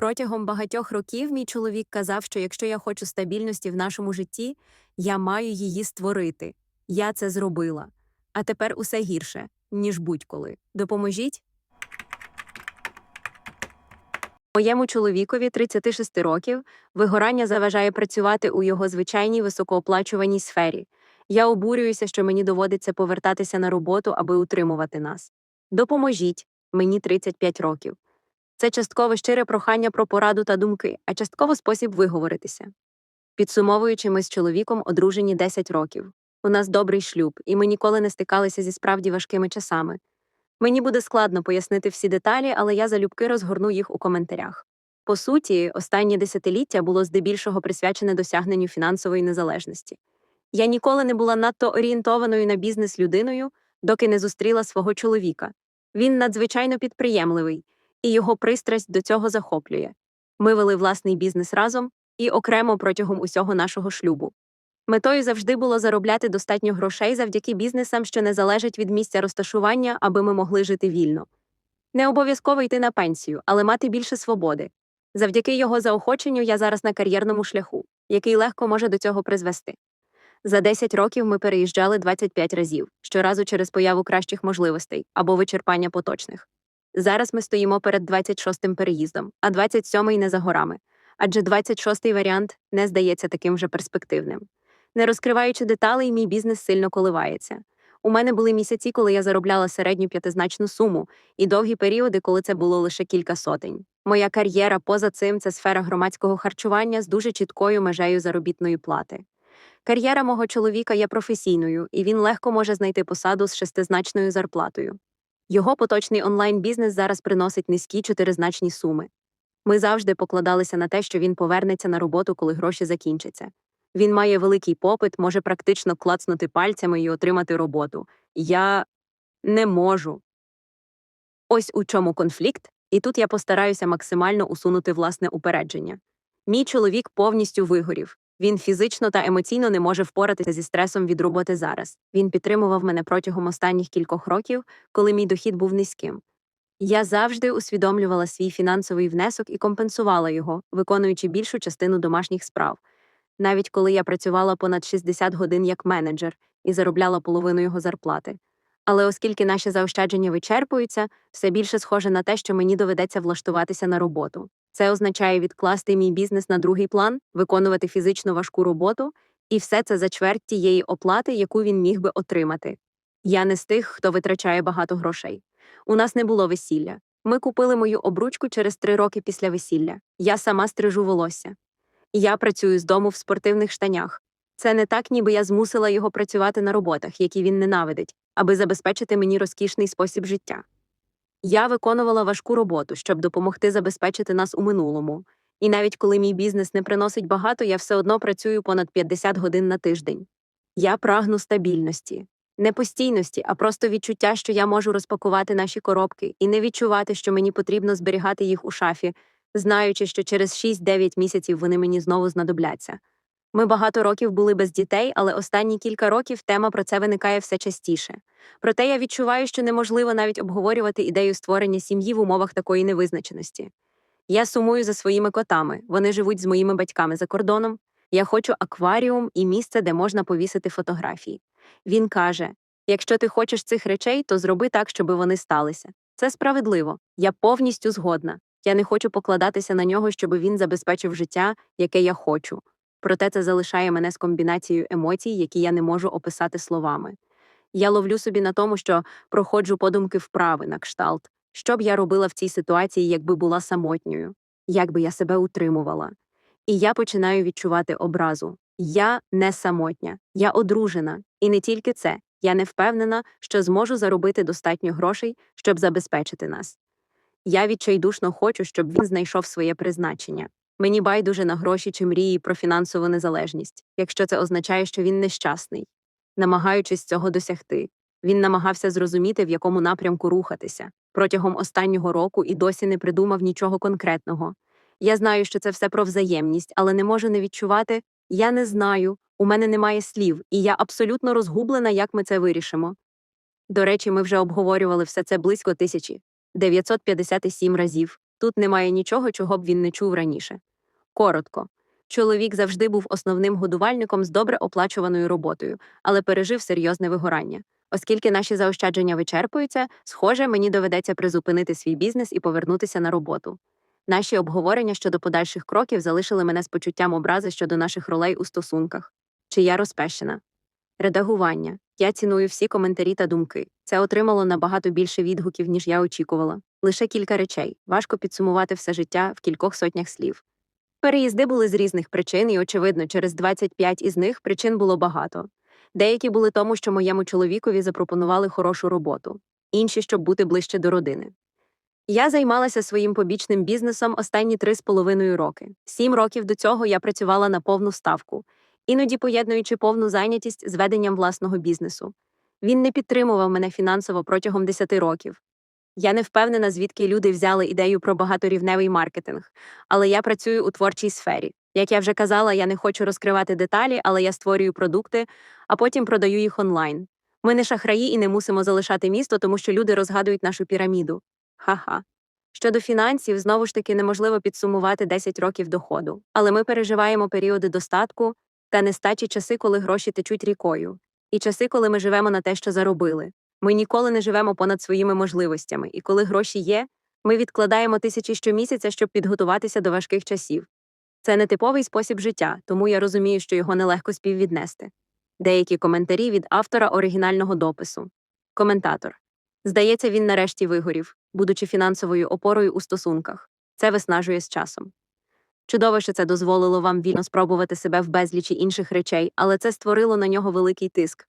Протягом багатьох років мій чоловік казав, що якщо я хочу стабільності в нашому житті, я маю її створити. Я це зробила. А тепер усе гірше, ніж будь-коли. Допоможіть. Моєму чоловікові 36 років вигорання заважає працювати у його звичайній високооплачуваній сфері. Я обурююся, що мені доводиться повертатися на роботу, аби утримувати нас. Допоможіть, мені 35 років. Це частково щире прохання про пораду та думки, а частково спосіб виговоритися. Підсумовуючи, ми з чоловіком одружені 10 років. У нас добрий шлюб, і ми ніколи не стикалися зі справді важкими часами. Мені буде складно пояснити всі деталі, але я залюбки розгорну їх у коментарях. По суті, останнє десятиліття було здебільшого присвячене досягненню фінансової незалежності. Я ніколи не була надто орієнтованою на бізнес людиною, доки не зустріла свого чоловіка. Він надзвичайно підприємливий, і його пристрасть до цього захоплює. Ми вели власний бізнес разом і окремо протягом усього нашого шлюбу. Метою завжди було заробляти достатньо грошей завдяки бізнесам, що не залежать від місця розташування, аби ми могли жити вільно. Не обов'язково йти на пенсію, але мати більше свободи. Завдяки його заохоченню я зараз на кар'єрному шляху, який легко може до цього призвести. За 10 років ми переїжджали 25 разів, щоразу через появу кращих можливостей або вичерпання поточних. Зараз ми стоїмо перед 26-м переїздом, а 27-й не за горами, адже 26-й варіант не здається таким вже перспективним. Не розкриваючи деталей, мій бізнес сильно коливається. У мене були місяці, коли я заробляла середню п'ятизначну суму, і довгі періоди, коли це було лише кілька сотень. Моя кар'єра поза цим це сфера громадського харчування з дуже чіткою межею заробітної плати. Кар'єра мого чоловіка є професійною, і він легко може знайти посаду з шестизначною зарплатою. Його поточний онлайн-бізнес зараз приносить низькі чотиризначні суми. Ми завжди покладалися на те, що він повернеться на роботу, коли гроші закінчаться. Він має великий попит, може практично клацнути пальцями і отримати роботу. Я не можу. Ось у чому конфлікт, і тут я постараюся максимально усунути власне упередження. Мій чоловік повністю вигорів. Він фізично та емоційно не може впоратися зі стресом від роботи зараз. Він підтримував мене протягом останніх кількох років, коли мій дохід був низьким. Я завжди усвідомлювала свій фінансовий внесок і компенсувала його, виконуючи більшу частину домашніх справ, навіть коли я працювала понад 60 годин як менеджер і заробляла половину його зарплати. Але оскільки наші заощадження вичерпуються, все більше схоже на те, що мені доведеться влаштуватися на роботу. Це означає відкласти мій бізнес на другий план, виконувати фізично важку роботу, і все це за чверть тієї оплати, яку він міг би отримати. Я не з тих, хто витрачає багато грошей. У нас не було весілля. Ми купили мою обручку через три роки після весілля. Я сама стрижу волосся. Я працюю з дому в спортивних штанях. Це не так, ніби я змусила його працювати на роботах, які він ненавидить, аби забезпечити мені розкішний спосіб життя. Я виконувала важку роботу, щоб допомогти забезпечити нас у минулому. І навіть коли мій бізнес не приносить багато, я все одно працюю понад 50 годин на тиждень. Я прагну стабільності, не постійності, а просто відчуття, що я можу розпакувати наші коробки і не відчувати, що мені потрібно зберігати їх у шафі, знаючи, що через 6-9 місяців вони мені знову знадобляться. Ми багато років були без дітей, але останні кілька років тема про це виникає все частіше. Проте я відчуваю, що неможливо навіть обговорювати ідею створення сім'ї в умовах такої невизначеності. Я сумую за своїми котами, вони живуть з моїми батьками за кордоном. Я хочу акваріум і місце, де можна повісити фотографії. Він каже: якщо ти хочеш цих речей, то зроби так, щоб вони сталися. Це справедливо. Я повністю згодна. Я не хочу покладатися на нього, щоб він забезпечив життя, яке я хочу. Проте це залишає мене з комбінацією емоцій, які я не можу описати словами. Я ловлю собі на тому, що проходжу подумки вправи на кшталт, що б я робила в цій ситуації, якби була самотньою, як би я себе утримувала. І я починаю відчувати образу. Я не самотня, я одружена, і не тільки це. Я не впевнена, що зможу заробити достатньо грошей, щоб забезпечити нас. Я відчайдушно хочу, щоб він знайшов своє призначення. Мені байдуже на гроші чи мрії про фінансову незалежність, якщо це означає, що він нещасний. Намагаючись цього досягти, він намагався зрозуміти, в якому напрямку рухатися протягом останнього року і досі не придумав нічого конкретного. Я знаю, що це все про взаємність, але не можу не відчувати я не знаю, у мене немає слів, і я абсолютно розгублена, як ми це вирішимо. До речі, ми вже обговорювали все це близько тисячі 957 разів. Тут немає нічого, чого б він не чув раніше. Коротко. Чоловік завжди був основним годувальником з добре оплачуваною роботою, але пережив серйозне вигорання. Оскільки наші заощадження вичерпуються, схоже, мені доведеться призупинити свій бізнес і повернутися на роботу. Наші обговорення щодо подальших кроків залишили мене з почуттям образи щодо наших ролей у стосунках. Чи я розпещена? Редагування. Я ціную всі коментарі та думки. Це отримало набагато більше відгуків, ніж я очікувала. Лише кілька речей. Важко підсумувати все життя в кількох сотнях слів. Переїзди були з різних причин, і, очевидно, через 25 із них причин було багато. Деякі були тому, що моєму чоловікові запропонували хорошу роботу, інші, щоб бути ближче до родини. Я займалася своїм побічним бізнесом останні три з половиною роки. Сім років до цього я працювала на повну ставку, іноді поєднуючи повну зайнятість з веденням власного бізнесу. Він не підтримував мене фінансово протягом 10 років. Я не впевнена, звідки люди взяли ідею про багаторівневий маркетинг, але я працюю у творчій сфері. Як я вже казала, я не хочу розкривати деталі, але я створюю продукти, а потім продаю їх онлайн. Ми не шахраї і не мусимо залишати місто, тому що люди розгадують нашу піраміду. Ха-ха. Щодо фінансів, знову ж таки неможливо підсумувати 10 років доходу, але ми переживаємо періоди достатку та нестачі часи, коли гроші течуть рікою, і часи, коли ми живемо на те, що заробили. Ми ніколи не живемо понад своїми можливостями, і коли гроші є, ми відкладаємо тисячі щомісяця, щоб підготуватися до важких часів. Це не типовий спосіб життя, тому я розумію, що його нелегко співвіднести. Деякі коментарі від автора оригінального допису. Коментатор. Здається, він нарешті вигорів, будучи фінансовою опорою у стосунках. Це виснажує з часом. Чудово, що це дозволило вам вільно спробувати себе в безлічі інших речей, але це створило на нього великий тиск.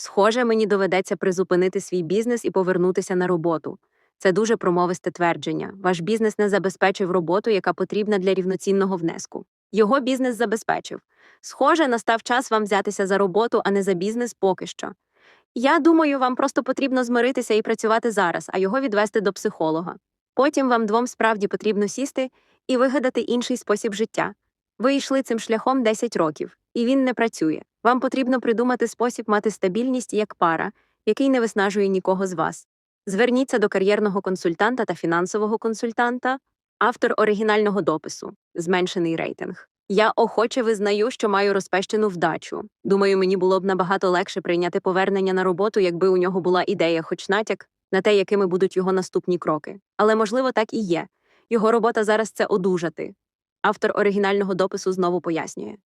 Схоже, мені доведеться призупинити свій бізнес і повернутися на роботу. Це дуже промовисте твердження. Ваш бізнес не забезпечив роботу, яка потрібна для рівноцінного внеску. Його бізнес забезпечив. Схоже, настав час вам взятися за роботу, а не за бізнес поки що. Я думаю, вам просто потрібно змиритися і працювати зараз, а його відвести до психолога. Потім вам двом справді потрібно сісти і вигадати інший спосіб життя. Ви йшли цим шляхом 10 років, і він не працює. Вам потрібно придумати спосіб мати стабільність як пара, який не виснажує нікого з вас. Зверніться до кар'єрного консультанта та фінансового консультанта, автор оригінального допису, зменшений рейтинг. Я охоче визнаю, що маю розпещену вдачу. Думаю, мені було б набагато легше прийняти повернення на роботу, якби у нього була ідея, хоч натяк, на те, якими будуть його наступні кроки. Але, можливо, так і є. Його робота зараз це одужати. Автор оригінального допису знову пояснює.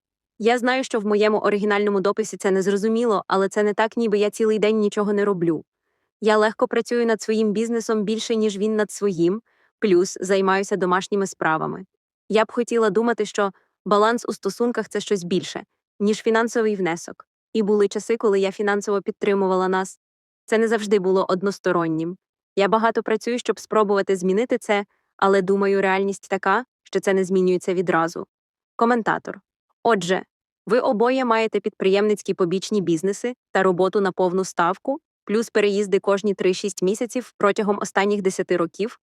Я знаю, що в моєму оригінальному дописі це незрозуміло, але це не так, ніби я цілий день нічого не роблю. Я легко працюю над своїм бізнесом більше, ніж він над своїм, плюс займаюся домашніми справами. Я б хотіла думати, що баланс у стосунках це щось більше, ніж фінансовий внесок. І були часи, коли я фінансово підтримувала нас. Це не завжди було одностороннім. Я багато працюю, щоб спробувати змінити це, але думаю, реальність така, що це не змінюється відразу. Коментатор. Отже, ви обоє маєте підприємницькі побічні бізнеси та роботу на повну ставку, плюс переїзди кожні 3-6 місяців протягом останніх 10 років.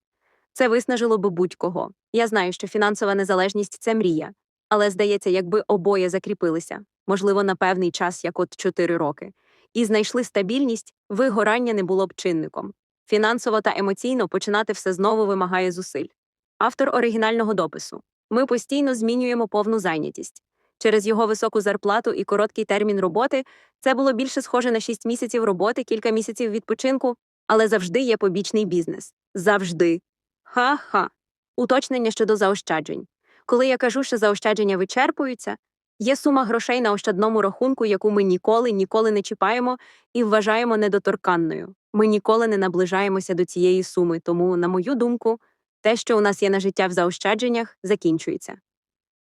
Це виснажило би будь-кого. Я знаю, що фінансова незалежність це мрія, але здається, якби обоє закріпилися, можливо, на певний час, як от 4 роки, і знайшли стабільність, вигорання не було б чинником. Фінансово та емоційно починати все знову вимагає зусиль. Автор оригінального допису. Ми постійно змінюємо повну зайнятість. Через його високу зарплату і короткий термін роботи це було більше схоже на 6 місяців роботи, кілька місяців відпочинку, але завжди є побічний бізнес. Завжди. Ха-ха. Уточнення щодо заощаджень. Коли я кажу, що заощадження вичерпуються, є сума грошей на ощадному рахунку, яку ми ніколи, ніколи не чіпаємо і вважаємо недоторканною. Ми ніколи не наближаємося до цієї суми, тому, на мою думку, те, що у нас є на життя в заощадженнях, закінчується.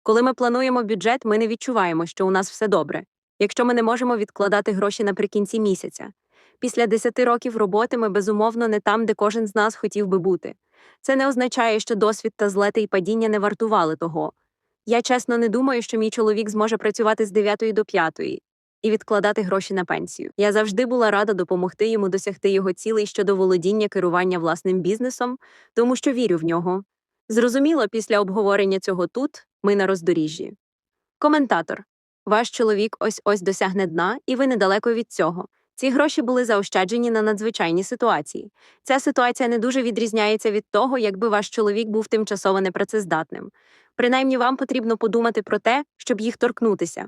Коли ми плануємо бюджет, ми не відчуваємо, що у нас все добре, якщо ми не можемо відкладати гроші наприкінці місяця. Після 10 років роботи ми безумовно не там, де кожен з нас хотів би бути. Це не означає, що досвід та злети і падіння не вартували того. Я чесно не думаю, що мій чоловік зможе працювати з 9 до 5 і відкладати гроші на пенсію. Я завжди була рада допомогти йому досягти його цілей щодо володіння керування власним бізнесом, тому що вірю в нього. Зрозуміло, після обговорення цього тут ми на роздоріжжі. Коментатор. Ваш чоловік ось ось досягне дна, і ви недалеко від цього. Ці гроші були заощаджені на надзвичайні ситуації. Ця ситуація не дуже відрізняється від того, якби ваш чоловік був тимчасово непрацездатним. Принаймні, вам потрібно подумати про те, щоб їх торкнутися.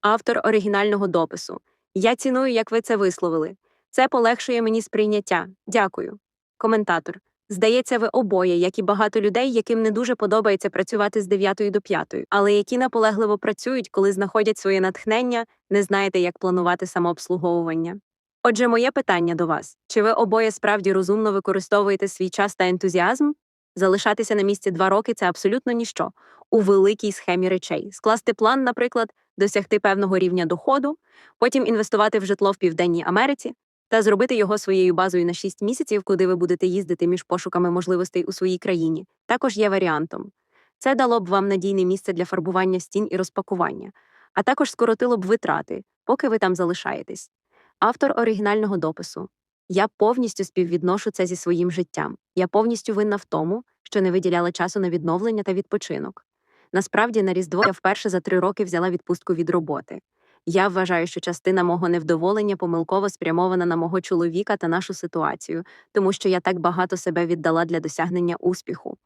Автор оригінального допису. Я ціную, як ви це висловили. Це полегшує мені сприйняття. Дякую. Коментатор. Здається, ви обоє, як і багато людей, яким не дуже подобається працювати з 9 до 5, але які наполегливо працюють, коли знаходять своє натхнення, не знаєте, як планувати самообслуговування. Отже, моє питання до вас: чи ви обоє справді розумно використовуєте свій час та ентузіазм? Залишатися на місці два роки це абсолютно ніщо у великій схемі речей. Скласти план, наприклад, досягти певного рівня доходу, потім інвестувати в житло в Південній Америці та зробити його своєю базою на 6 місяців, куди ви будете їздити між пошуками можливостей у своїй країні, також є варіантом. Це дало б вам надійне місце для фарбування стін і розпакування, а також скоротило б витрати, поки ви там залишаєтесь. Автор оригінального допису. Я повністю співвідношу це зі своїм життям. Я повністю винна в тому, що не виділяла часу на відновлення та відпочинок. Насправді, на Різдво я вперше за три роки взяла відпустку від роботи. Я вважаю, що частина мого невдоволення помилково спрямована на мого чоловіка та нашу ситуацію, тому що я так багато себе віддала для досягнення успіху.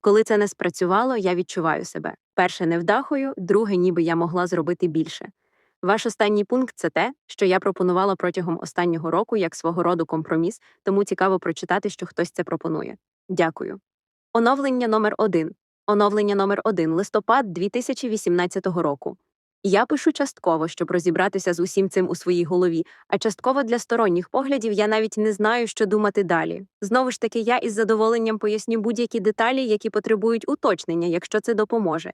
Коли це не спрацювало, я відчуваю себе перше невдахою, друге, ніби я могла зробити більше. Ваш останній пункт це те, що я пропонувала протягом останнього року як свого роду компроміс, тому цікаво прочитати, що хтось це пропонує. Дякую. Оновлення номер 1 Оновлення номер 1 листопад 2018 року. Я пишу частково, щоб розібратися з усім цим у своїй голові, а частково для сторонніх поглядів я навіть не знаю, що думати далі. Знову ж таки, я із задоволенням поясню будь-які деталі, які потребують уточнення, якщо це допоможе.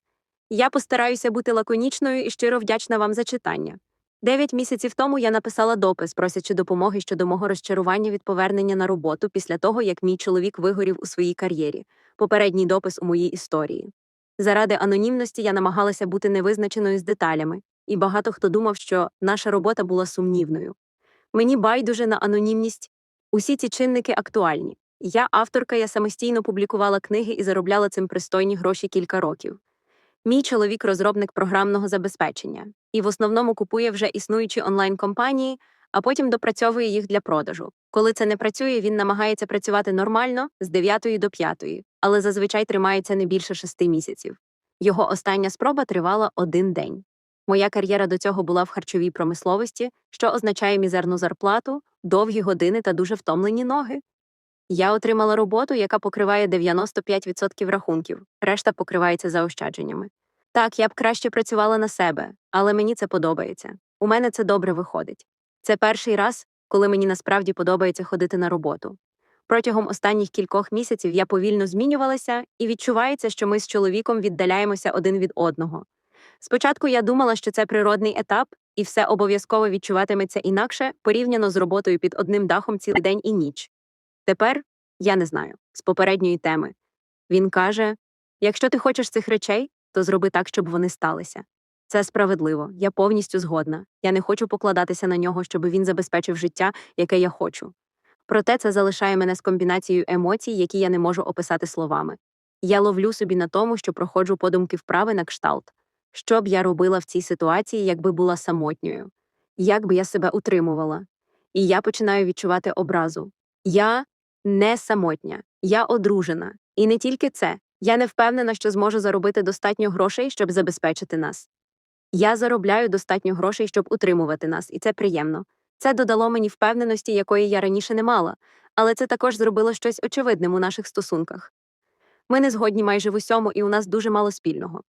Я постараюся бути лаконічною і щиро вдячна вам за читання. Дев'ять місяців тому я написала допис, просячи допомоги щодо мого розчарування від повернення на роботу після того, як мій чоловік вигорів у своїй кар'єрі, попередній допис у моїй історії. Заради анонімності я намагалася бути невизначеною з деталями, і багато хто думав, що наша робота була сумнівною. Мені байдуже на анонімність. Усі ці чинники актуальні. Я авторка, я самостійно публікувала книги і заробляла цим пристойні гроші кілька років. Мій чоловік розробник програмного забезпечення і в основному купує вже існуючі онлайн-компанії, а потім допрацьовує їх для продажу. Коли це не працює, він намагається працювати нормально з 9 до 5, але зазвичай тримається не більше 6 місяців. Його остання спроба тривала один день. Моя кар'єра до цього була в харчовій промисловості, що означає мізерну зарплату, довгі години та дуже втомлені ноги. Я отримала роботу, яка покриває 95% рахунків, решта покривається заощадженнями. Так, я б краще працювала на себе, але мені це подобається. У мене це добре виходить. Це перший раз, коли мені насправді подобається ходити на роботу. Протягом останніх кількох місяців я повільно змінювалася, і відчувається, що ми з чоловіком віддаляємося один від одного. Спочатку я думала, що це природний етап, і все обов'язково відчуватиметься інакше порівняно з роботою під одним дахом цілий день і ніч. Тепер я не знаю з попередньої теми. Він каже: якщо ти хочеш цих речей, то зроби так, щоб вони сталися. Це справедливо, я повністю згодна. Я не хочу покладатися на нього, щоб він забезпечив життя, яке я хочу. Проте це залишає мене з комбінацією емоцій, які я не можу описати словами. Я ловлю собі на тому, що проходжу подумки вправи на кшталт. Що б я робила в цій ситуації, якби була самотньою? Як би я себе утримувала? І я починаю відчувати образу. Я не самотня, я одружена. І не тільки це. Я не впевнена, що зможу заробити достатньо грошей, щоб забезпечити нас. Я заробляю достатньо грошей, щоб утримувати нас, і це приємно. Це додало мені впевненості, якої я раніше не мала, але це також зробило щось очевидним у наших стосунках. Ми не згодні майже в усьому, і у нас дуже мало спільного.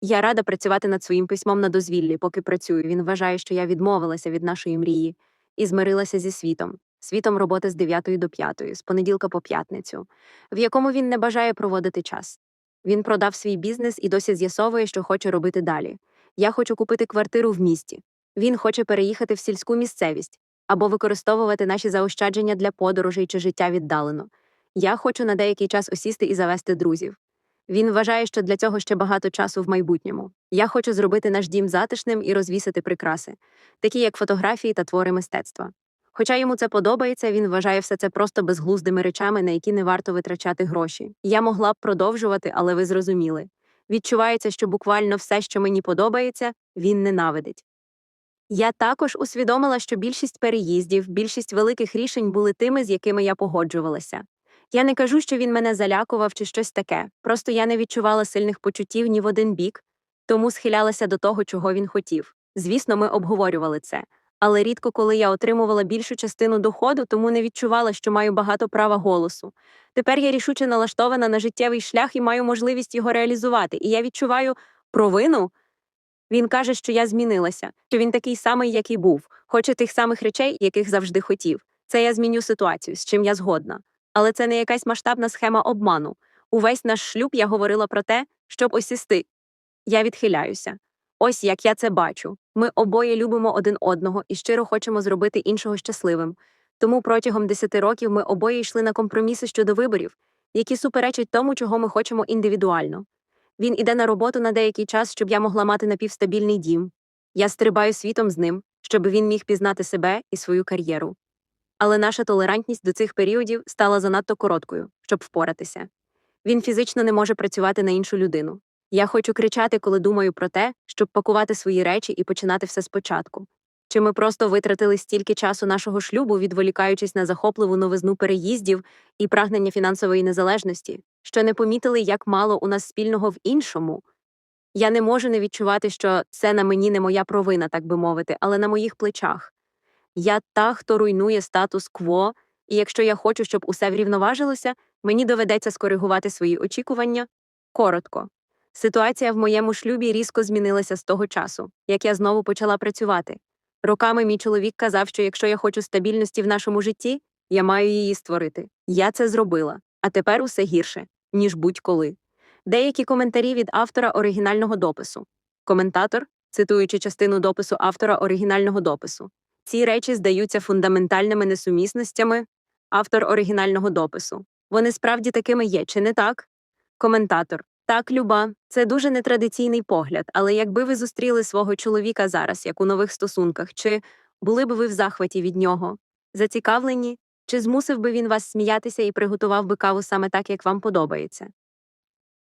Я рада працювати над своїм письмом на дозвіллі, поки працюю. Він вважає, що я відмовилася від нашої мрії і змирилася зі світом, світом роботи з 9 до 5, з понеділка по п'ятницю, в якому він не бажає проводити час. Він продав свій бізнес і досі з'ясовує, що хоче робити далі. Я хочу купити квартиру в місті. Він хоче переїхати в сільську місцевість або використовувати наші заощадження для подорожей чи життя віддалено. Я хочу на деякий час осісти і завести друзів. Він вважає, що для цього ще багато часу в майбутньому. Я хочу зробити наш дім затишним і розвісити прикраси, такі як фотографії та твори мистецтва. Хоча йому це подобається, він вважає все це просто безглуздими речами, на які не варто витрачати гроші. Я могла б продовжувати, але ви зрозуміли. Відчувається, що буквально все, що мені подобається, він ненавидить. Я також усвідомила, що більшість переїздів, більшість великих рішень були тими, з якими я погоджувалася. Я не кажу, що він мене залякував чи щось таке, просто я не відчувала сильних почуттів ні в один бік, тому схилялася до того, чого він хотів. Звісно, ми обговорювали це. Але рідко коли я отримувала більшу частину доходу, тому не відчувала, що маю багато права голосу. Тепер я рішуче налаштована на життєвий шлях і маю можливість його реалізувати. І я відчуваю провину. Він каже, що я змінилася, що він такий самий, як і був, хоче тих самих речей, яких завжди хотів. Це я зміню ситуацію, з чим я згодна. Але це не якась масштабна схема обману. Увесь наш шлюб я говорила про те, щоб осісти. Я відхиляюся. Ось як я це бачу. Ми обоє любимо один одного і щиро хочемо зробити іншого щасливим. Тому протягом 10 років ми обоє йшли на компроміси щодо виборів, які суперечать тому, чого ми хочемо індивідуально. Він іде на роботу на деякий час, щоб я могла мати напівстабільний дім. Я стрибаю світом з ним, щоб він міг пізнати себе і свою кар'єру. Але наша толерантність до цих періодів стала занадто короткою, щоб впоратися. Він фізично не може працювати на іншу людину. Я хочу кричати, коли думаю про те, щоб пакувати свої речі і починати все спочатку. Чи ми просто витратили стільки часу нашого шлюбу, відволікаючись на захопливу новизну переїздів і прагнення фінансової незалежності, що не помітили, як мало у нас спільного в іншому? Я не можу не відчувати, що це на мені не моя провина, так би мовити, але на моїх плечах. Я та, хто руйнує статус-кво, і якщо я хочу, щоб усе врівноважилося, мені доведеться скоригувати свої очікування коротко. Ситуація в моєму шлюбі різко змінилася з того часу, як я знову почала працювати. Роками мій чоловік казав, що якщо я хочу стабільності в нашому житті, я маю її створити. Я це зробила, а тепер усе гірше, ніж будь-коли. Деякі коментарі від автора оригінального допису. Коментатор, цитуючи частину допису автора оригінального допису. Ці речі здаються фундаментальними несумісностями автор оригінального допису. Вони справді такими є, чи не так? Коментатор. Так, Люба, це дуже нетрадиційний погляд, але якби ви зустріли свого чоловіка зараз, як у нових стосунках, чи були б ви в захваті від нього? Зацікавлені? Чи змусив би він вас сміятися і приготував би каву саме так, як вам подобається?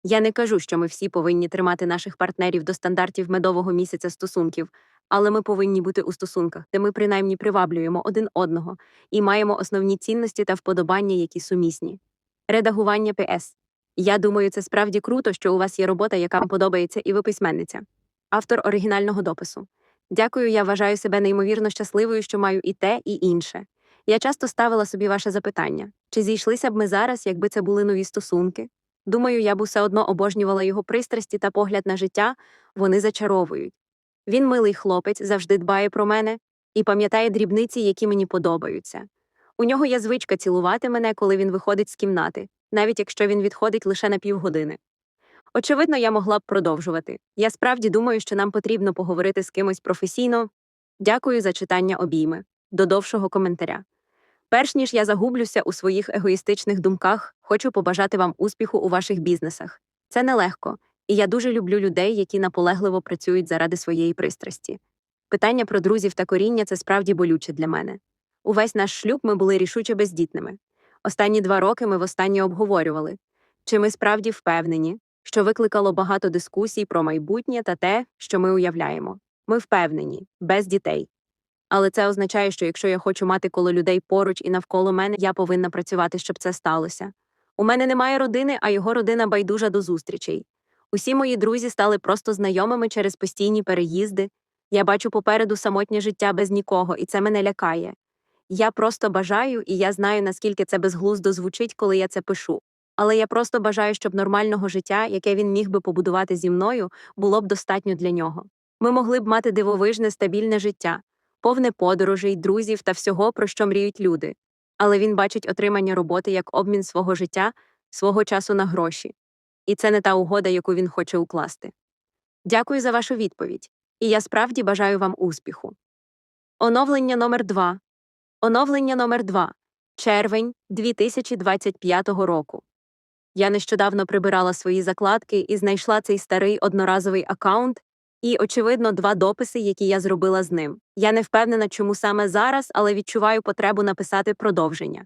Я не кажу, що ми всі повинні тримати наших партнерів до стандартів медового місяця стосунків, але ми повинні бути у стосунках, де ми принаймні приваблюємо один одного і маємо основні цінності та вподобання, які сумісні. Редагування ПС. Я думаю, це справді круто, що у вас є робота, яка вам подобається, і ви письменниця. Автор оригінального допису. Дякую, я вважаю себе неймовірно щасливою, що маю і те, і інше. Я часто ставила собі ваше запитання: чи зійшлися б ми зараз, якби це були нові стосунки? Думаю, я б усе одно обожнювала його пристрасті та погляд на життя, вони зачаровують. Він милий хлопець, завжди дбає про мене і пам'ятає дрібниці, які мені подобаються. У нього є звичка цілувати мене, коли він виходить з кімнати, навіть якщо він відходить лише на півгодини. Очевидно, я могла б продовжувати. Я справді думаю, що нам потрібно поговорити з кимось професійно. Дякую за читання обійми, до довшого коментаря. Перш ніж я загублюся у своїх егоїстичних думках, хочу побажати вам успіху у ваших бізнесах. Це нелегко, і я дуже люблю людей, які наполегливо працюють заради своєї пристрасті. Питання про друзів та коріння це справді болюче для мене. Увесь наш шлюб ми були рішуче бездітними. Останні два роки ми востаннє обговорювали, чи ми справді впевнені, що викликало багато дискусій про майбутнє та те, що ми уявляємо. Ми впевнені, без дітей. Але це означає, що якщо я хочу мати коло людей поруч і навколо мене, я повинна працювати, щоб це сталося. У мене немає родини, а його родина байдужа до зустрічей. Усі мої друзі стали просто знайомими через постійні переїзди. Я бачу попереду самотнє життя без нікого, і це мене лякає. Я просто бажаю, і я знаю, наскільки це безглуздо звучить, коли я це пишу. Але я просто бажаю, щоб нормального життя, яке він міг би побудувати зі мною, було б достатньо для нього. Ми могли б мати дивовижне, стабільне життя, повне подорожей, друзів та всього, про що мріють люди. Але він бачить отримання роботи як обмін свого життя, свого часу на гроші. І це не та угода, яку він хоче укласти. Дякую за вашу відповідь. І я справді бажаю вам успіху. Оновлення номер 2 Оновлення номер 2 Червень 2025 року. Я нещодавно прибирала свої закладки і знайшла цей старий одноразовий аккаунт і, очевидно, два дописи, які я зробила з ним. Я не впевнена, чому саме зараз, але відчуваю потребу написати продовження.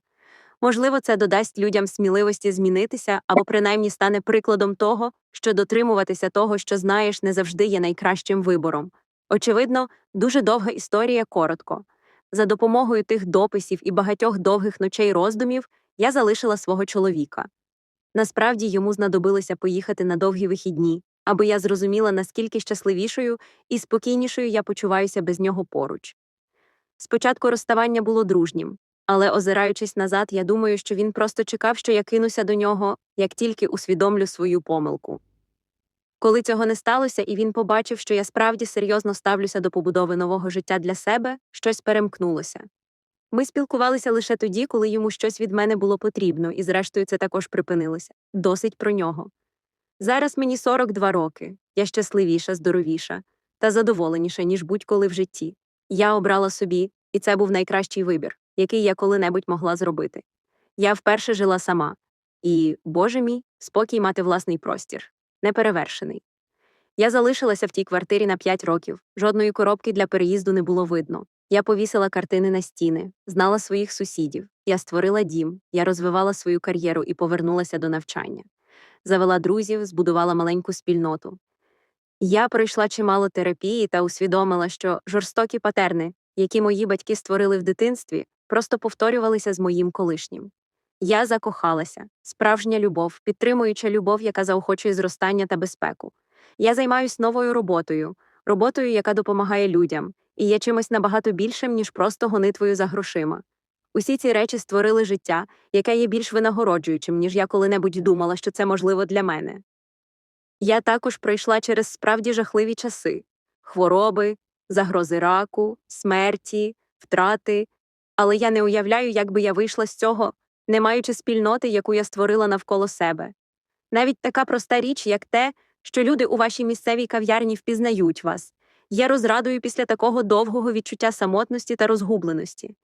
Можливо, це додасть людям сміливості змінитися або принаймні стане прикладом того, що дотримуватися того, що знаєш, не завжди є найкращим вибором. Очевидно, дуже довга історія коротко. За допомогою тих дописів і багатьох довгих ночей роздумів я залишила свого чоловіка. Насправді йому знадобилося поїхати на довгі вихідні, аби я зрозуміла, наскільки щасливішою і спокійнішою я почуваюся без нього поруч. Спочатку розставання було дружнім, але, озираючись назад, я думаю, що він просто чекав, що я кинуся до нього, як тільки усвідомлю свою помилку. Коли цього не сталося, і він побачив, що я справді серйозно ставлюся до побудови нового життя для себе, щось перемкнулося. Ми спілкувалися лише тоді, коли йому щось від мене було потрібно, і зрештою це також припинилося. Досить про нього. Зараз мені 42 роки, я щасливіша, здоровіша та задоволеніша, ніж будь-коли в житті. Я обрала собі, і це був найкращий вибір, який я коли-небудь могла зробити. Я вперше жила сама, і, боже мій, спокій мати власний простір, неперевершений. Я залишилася в тій квартирі на 5 років, жодної коробки для переїзду не було видно. Я повісила картини на стіни, знала своїх сусідів, я створила дім, я розвивала свою кар'єру і повернулася до навчання. Завела друзів, збудувала маленьку спільноту. Я пройшла чимало терапії та усвідомила, що жорстокі патерни, які мої батьки створили в дитинстві, просто повторювалися з моїм колишнім. Я закохалася, справжня любов, підтримуюча любов, яка заохочує зростання та безпеку. Я займаюся новою роботою, роботою, яка допомагає людям, і є чимось набагато більшим, ніж просто гонитвою за грошима. Усі ці речі створили життя, яке є більш винагороджуючим, ніж я коли-небудь думала, що це можливо для мене. Я також пройшла через справді жахливі часи хвороби, загрози раку, смерті, втрати. Але я не уявляю, як би я вийшла з цього, не маючи спільноти, яку я створила навколо себе. Навіть така проста річ, як те, що люди у вашій місцевій кав'ярні впізнають вас, є розрадою після такого довгого відчуття самотності та розгубленості.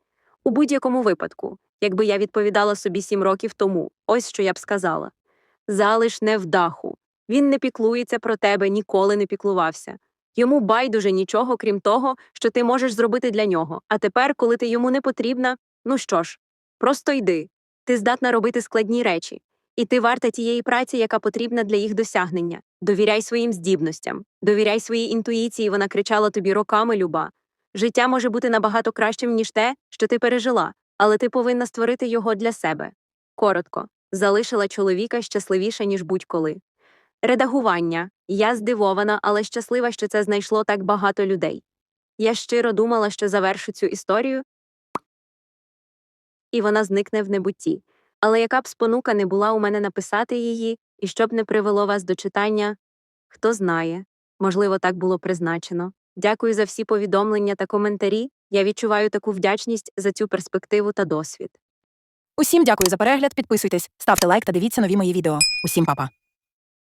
У будь-якому випадку, якби я відповідала собі сім років тому, ось що я б сказала: залиш не в даху. Він не піклується про тебе, ніколи не піклувався. Йому байдуже нічого, крім того, що ти можеш зробити для нього. А тепер, коли ти йому не потрібна, ну що ж, просто йди. Ти здатна робити складні речі, і ти варта тієї праці, яка потрібна для їх досягнення. Довіряй своїм здібностям, довіряй своїй інтуїції, вона кричала тобі роками люба. Життя може бути набагато кращим, ніж те, що ти пережила, але ти повинна створити його для себе. Коротко, залишила чоловіка щасливіше, ніж будь-коли. Редагування. Я здивована, але щаслива, що це знайшло так багато людей. Я щиро думала, що завершу цю історію, і вона зникне в небутті. Але яка б спонука не була у мене написати її, і що б не привело вас до читання, хто знає, можливо, так було призначено. Дякую за всі повідомлення та коментарі. Я відчуваю таку вдячність за цю перспективу та досвід. Усім дякую за перегляд, підписуйтесь, ставте лайк та дивіться нові мої відео. Усім па-па.